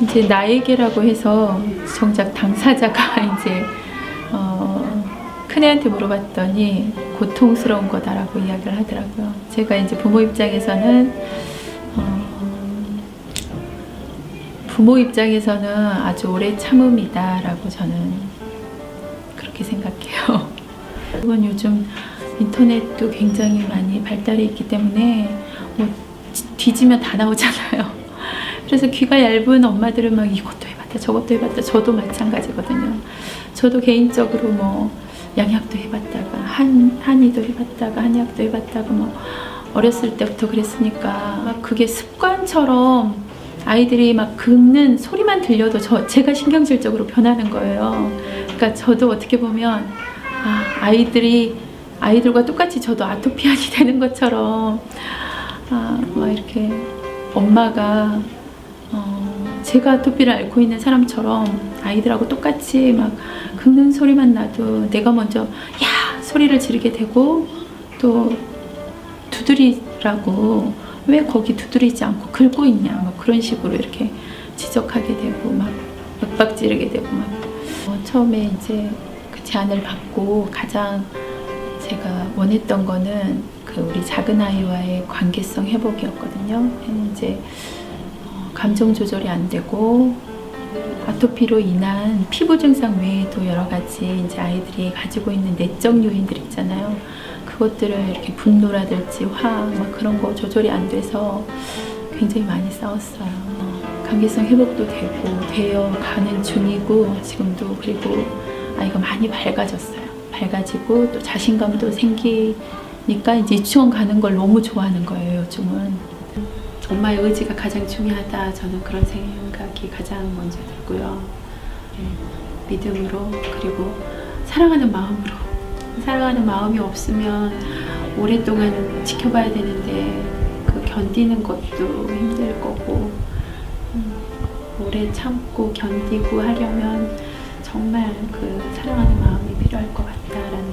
이제 나에게라고 해서 정작 당사자가 이제 어, 큰애한테 물어봤더니 고통스러운 거다라고 이야기를 하더라고요. 제가 이제 부모 입장에서는 어, 부모 입장에서는 아주 오래 참음이다라고 저는 그렇게 생각해요. 그건 요즘 인터넷도 굉장히 많이 발달해 있기 때문에 뭐 뒤지면 다 나오잖아요. 그래서 귀가 얇은 엄마들은 막 이것도 해봤다 저것도 해봤다 저도 마찬가지거든요. 저도 개인적으로 뭐 양약도 해봤다가 한 한의도 해봤다가 한약도 해봤다가 뭐 어렸을 때부터 그랬으니까 막 그게 습관처럼 아이들이 막 긁는 소리만 들려도 저 제가 신경질적으로 변하는 거예요. 그러니까 저도 어떻게 보면 아, 아이들이 아이들과 똑같이 저도 아토피안이 되는 것처럼 아, 막 이렇게 엄마가 어, 제가 아토피를 앓고 있는 사람처럼 아이들하고 똑같이 막 긁는 소리만 나도 내가 먼저 야! 소리를 지르게 되고 또 두드리라고 왜 거기 두드리지 않고 긁고 있냐? 막 그런 식으로 이렇게 지적하게 되고 막 윽박 지르게 되고 막. 어, 처음에 이제 그 제안을 받고 가장 제가 원했던 거는 그 우리 작은 아이와의 관계성 회복이었거든요. 이제 어, 감정 조절이 안 되고 아토피로 인한 피부 증상 외에도 여러 가지 이제 아이들이 가지고 있는 내적 요인들 있잖아요. 그것들을 이렇게 분노라든지 화, 막 그런 거 조절이 안 돼서 굉장히 많이 싸웠어요. 어, 관계성 회복도 되고 되어 가는 중이고 지금도 그리고 아이가 많이 밝아졌어요. 밝아지고 또 자신감도 생기니까 이제 유치원 가는 걸 너무 좋아하는 거예요. 요즘은. 엄마의 의지가 가장 중요하다. 저는 그런 생각이 가장 먼저 들고요. 네, 믿음으로 그리고 사랑하는 마음으로 사랑하는 마음이 없으면 오랫동안 지켜봐야 되는데 그 견디는 것도 힘들 거고 음, 오래 참고 견디고 하려면 정말 그 사랑하는 마음이 필요할 것 같다라는